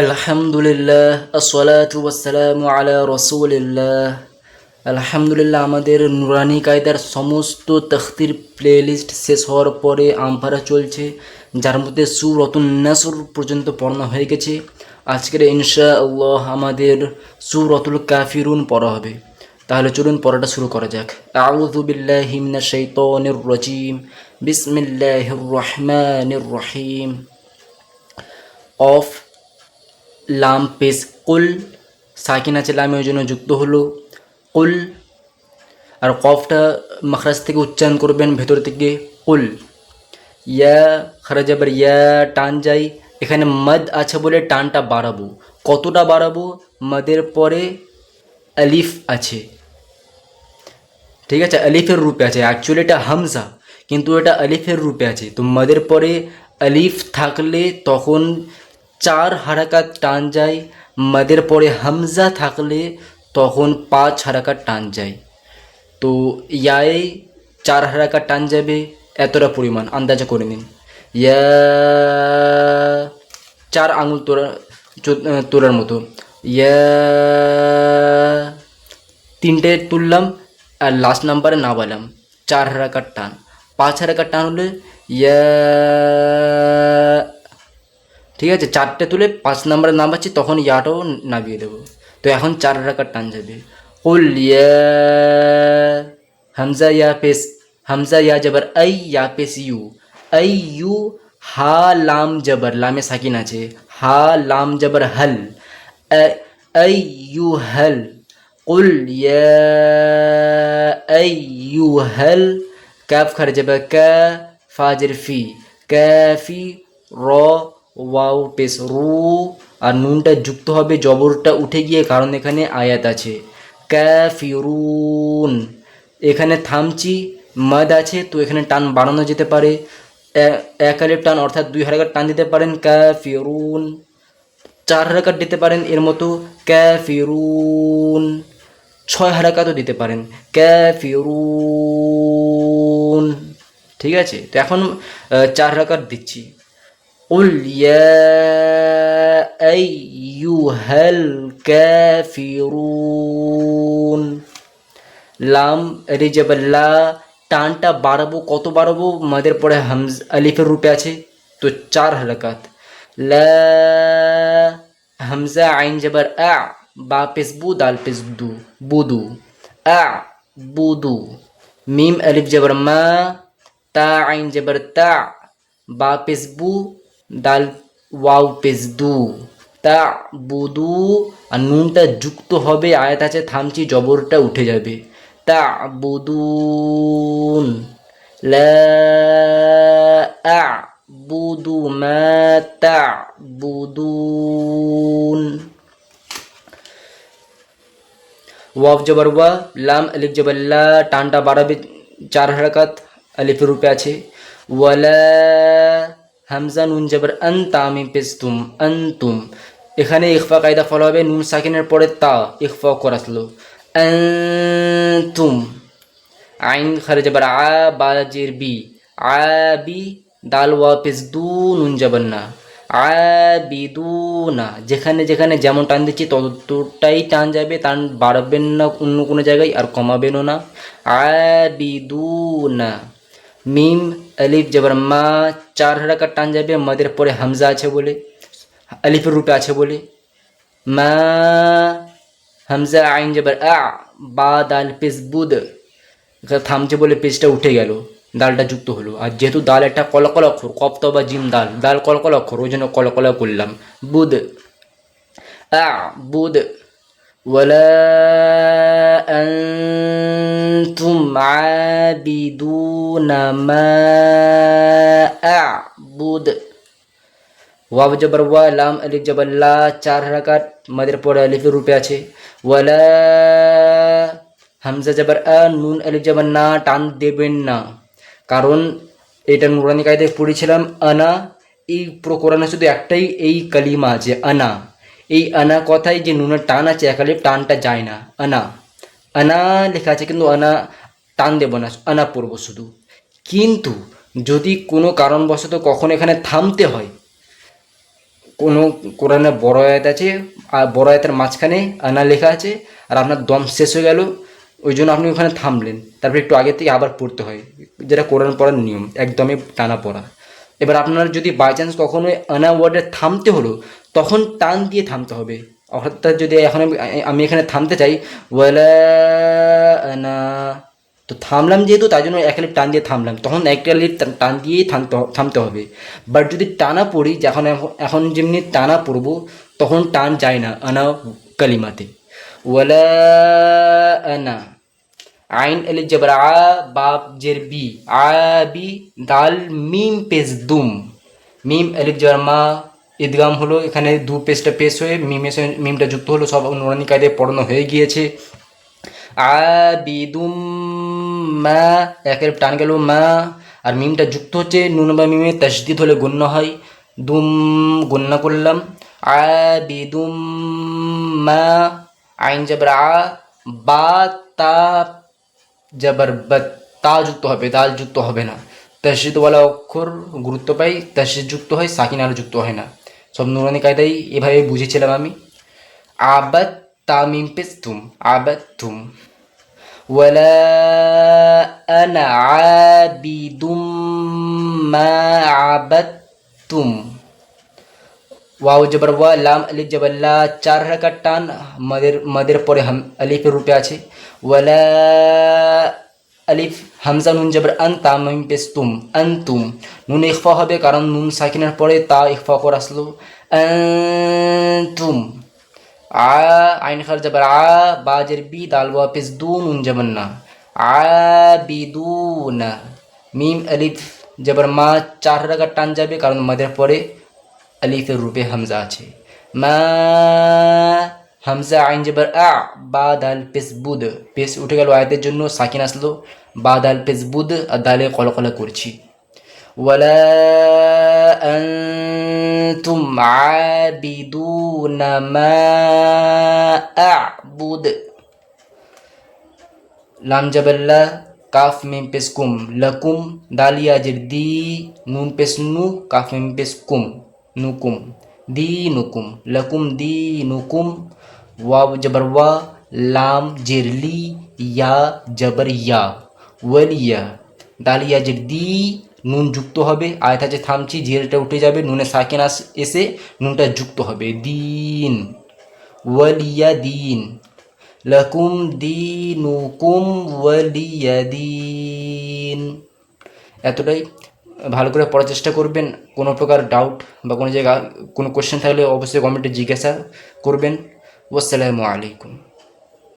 আলহামদুলিল্লাহ, আসসালাতু ওয়াসসালামু আলা রসুলিল্লাহ। আলহামদুলিল্লাহ, আমাদের নুরানি কায়দার সমস্ত তখতির প্লেলিস্ট শেষ হওয়ার পরে আমফারা চলছে, যার মধ্যে সুরতুন নাসুর পর্যন্ত পড়ানো হয়ে গেছে। আজকের ইনশা আল্লাহ আমাদের সুরতুল কাফিরুন পড়া হবে। তাহলে চলুন পড়াটা শুরু করা যাক। আউযু বিল্লাহি মিনাশ শাইতানির রাজিম। বিসমিল্লাহির রহমানির রহিম। অফ লাম পেশ কুল, সাকিন আছে লামে, ওই জন্য যুক্ত হলো। কুল, আর কফটা মখরাজ থেকে উচ্চারণ করবেন ভেতর থেকে কুল। ইয়া খারাজাবার ইয়া টান যাই। এখানে মদ আছে বলে টানটা বাড়াবো। কতটা বাড়াবো? মদের পরে আলিফ আছে। ঠিক আছে? আলিফের রূপে আছে। অ্যাকচুয়ালি এটা হামজা, কিন্তু এটা আলিফের রূপে আছে। তো মদের পরে আলিফ থাকলে তখন চার হারাকাত টান যায়, মাদের পরে হামজা থাকলে তখন পাঁচ হারাকাত টান যায়। তো ইয়ায় চার হারাকাত টান যাবে, এতটা পরিমাণ, আন্দাজা করে নিন। ইয়া চার আঙুল তোলা তোলার মতো। ইয়া তিনটে তুললাম, আর লাস্ট নাম্বারে না বললাম চার হারাকার টান। পাঁচ হারাকার টান হলে ইয়া ঠিক আছে, চারটে তুলে পাঁচ নাম্বারের নাম পাচ্ছি তখন ইয়াটাও নামিয়ে দেবো। তো এখন চার রাখার টান যাবে। কুল ইয়া হামজা, ইয়া পেস, হামজা, ইয়া জবর, আই, ইয়া পেস, ইউ। আই, ইউ, হা, লাম, জবর, লামে সাকিন আছে। হা, লাম, জবর, হল। আই, ইউ, হল। কুল ইয়া, আই, ইউ, হল। কাফ খরজবা কা, ফাজির, ফি। কাফি র ওয়াও পেস রু, আর নুনটা যুক্ত হবে জবরটা উঠে গিয়ে, কারণ এখানে আয়াত আছে। ক্যাফিরুন, এখানে থামছি মদ আছে, তো এখানে টান বাড়ানো যেতে পারে। এক আলিফ টান, অর্থাৎ দুই হারাকার টান দিতে পারেন। ক্যাফিরুন, চার হারাকাত দিতে পারেন, এর মতো ক্যাফিরুন, ছয় হারাকাতও দিতে পারেন। ক্যাফিরুন, ঠিক আছে? তো এখন চার হারাকাত দিচ্ছি। قل يا أيها الكافرون লাম রিজাবাল্লা টানটা বাড়াবো কত বাড়াবো মাদের পরে হামজ আলিফের রূপে আছে তো চার হালাকাত লা হামজা আইন জবর আ বা পেস বু দাল পেস দু বুদু আ বুদু মিম আলিফ জবর মা তা আইন জবর তা বা পেস বু দাল ওয়াও পেস দু তা বুদু আর নুনটা যুক্ত হবে, আয়াত আছে, থামছি, জবরটা উঠে যাবে। তা বুদুন বুদু তা বুদুন। ওয়াফ জবর ওয়া, লাম, আলিফ লা, টানটা বাড়াবে চার হারাকাত, আলিফের রূপে আছে। ওয়ালা হামজা নুন জবর আন তামি পেস্তুম, আন্তুম। এখানে ইখফা কায়দা ফলো হবে, নুন সাকিনের পরে তা ইখফা করাসলো তুম আইন খারে জবর আ বাজির বি। আ, বি, দাল, ওয়া, পেস, দু, নুন জবর না। আবিদুনা যেখানে যেখানে যেমন টান দিচ্ছি, ততটাই টান যাবে, টান বাড়বেন না অন্য কোনো জায়গায় আর কমাবেনও না। আবিদুনা মিম আলিফ জবর মা চার হারাকার টান যাবে মাদের পরে হামজা আছে বলে আলিফের রূপে আছে বলে মা হামজা আইন জবর আ বা দাল পেস বুদ থামছে বলে পেজটা উঠে গেল দালটা যুক্ত হলো আর যেহেতু দাল একটা কলকল অক্ষর কপ্ত বা জিম দাল দাল কলকল অক্ষর ওই জন্য কলকল করলাম বুদ আ বুদ ولا أنتم عابدون ما أعبد ওয়াব জবর ওয়া লাম আলিফ জবর লা চার হারাকাত মাদের পরে আলিফের রূপে আছে ওয়ালা হামজা জবর আ নুন আলিফ জবর না টান দেবেন না কারণ এটা নুরানি কায়দায় পড়েছিলাম আনা এই পুরো কোরআনে শুধু একটাই এই কালিমা আছে আনা এই আনা কথায় যে নুনের টান আছে এক টানটা যায় না। আনা। আনা লেখা আছে কিন্তু আনা টান দেব না, আনা পড়ব শুধু। কিন্তু যদি কোনো কারণবশত কখনো এখানে থামতে হয়, কোনো কোরআনে বড় আয়াত আছে আর বড় আয়াতের মাঝখানে আনা লেখা আছে, আর আপনার দম শেষ হয়ে গেল, ওই জন্য আপনি ওখানে থামলেন। তারপরে একটু আগে থেকে আবার পড়তে হয়, যেটা কোরআন পড়ার নিয়ম, একদমই টানা পড়া। এবার আপনার যদি বাই চান্স কখনো আনা ওয়ার্ডে থামতে হলো, তখন টান দিয়ে থামতে হবে। অর্থাৎ যদি এখন আমি এখানে থামতে চাই, ওয়ালা তো থামলাম যেহেতু, তাই জন্য লিপ টান দিয়ে থামলাম। তখন একটা লিপ টান- দিয়েই থামতে থামতে হবে। বাট যদি টানা পড়ি, যখন এখন- এখন যেমনি টানা পড়ব, তখন টান যায় না, আনা কালিমাতে। ওয়ালা আনা আইন এলি জবর আ বাপ জের বি আ বি দাল মিম পেজ দুম মিম এলিফ জবর মা ঈদগাম হলো এখানে দু পেজটা পেশ হয়ে মিমে মিমটা যুক্ত হলো, সব নুরানি কায়দায় পড়ানো হয়ে গিয়েছে। আবিদুম মা, একের টান গেল মা। আর মিমটা যুক্ত হচ্ছে, নুন বা মিমে তসদিদ হলে গণ্য হয়। দুম গণ্য করলাম। আবিদুম মা, আইন জবর আ বা তা জবর বত তা যুক্ত হবে দাল যুক্ত হবে না তসজিদওয়ালা অক্ষর গুরুত্ব পাই তসজিদ যুক্ত হয় সাকিন আর যুক্ত হয় না সব নুরানি কায়দাই এভাবে বুঝেছিলাম আমি আবাদ তামিম পেস্তুম আবাদ তুম ولا أنا عابد ما عبدتم ওয়াও জবর ওয়া লাম আলিফ জবর লা চার হারকাত টান মদের মদের পরে হাম আলিফের রূপে আছে ওয়ালা আলিফ হামজা নুন জবর আন তা মিম পেশ তুম আনতুম নুন ইখফা হবে কারণ নুন সাকিনের পরে তা ইখফা করে আসলো আনতুম আ আইন খার জবর আ বাজের বি দাল ওয়া পেশ দু নুন জবর না আবিদুনা মিম আলিফ জবর মা চার হারকাত টান যাবে কারণ মদের পরে আলিফের রূপে হামজা আছে। মা হামজা আইন জবর আ বা দাল পেস বুদ পেস উঠে গেল আয়াতের জন্য, সাকিন আসলো বা দাল পেস বুদ আর দালে কলকলা করছি। ওয়ালা আনতুম আবিদুনা মা আবুদ। লাম জবল্লা কাফ মিম পেস কুম লকুম, দালিয়া জের দি, নুন পেস নু, কাফ মিম পেস কুম নুকুম দি নুকুম লকুম দি নুকুম ওয়াব জবর ওয়া লাম জেরলি ইয়া জবর ইয়া ওয়ালিয়া দালিয়া জের দি নুন যুক্ত হবে আয়থা যে থামছি জিরেটা উঠে যাবে নুনে সাকিন আস এসে নুনটা যুক্ত হবে দিন ওয়ালিয়া দিন লকুম দিনুকুম ওয়ালিয়া দিন এতটাই ভালো করে পড়ার চেষ্টা করবেন, কোনো প্রকার ডাউট বা কোনো জায়গা, কোনো কোশ্চেন থাকলে অবশ্যই কমেন্টে জিজ্ঞাসা করবেন। ওয়াসসালামু আলাইকুম।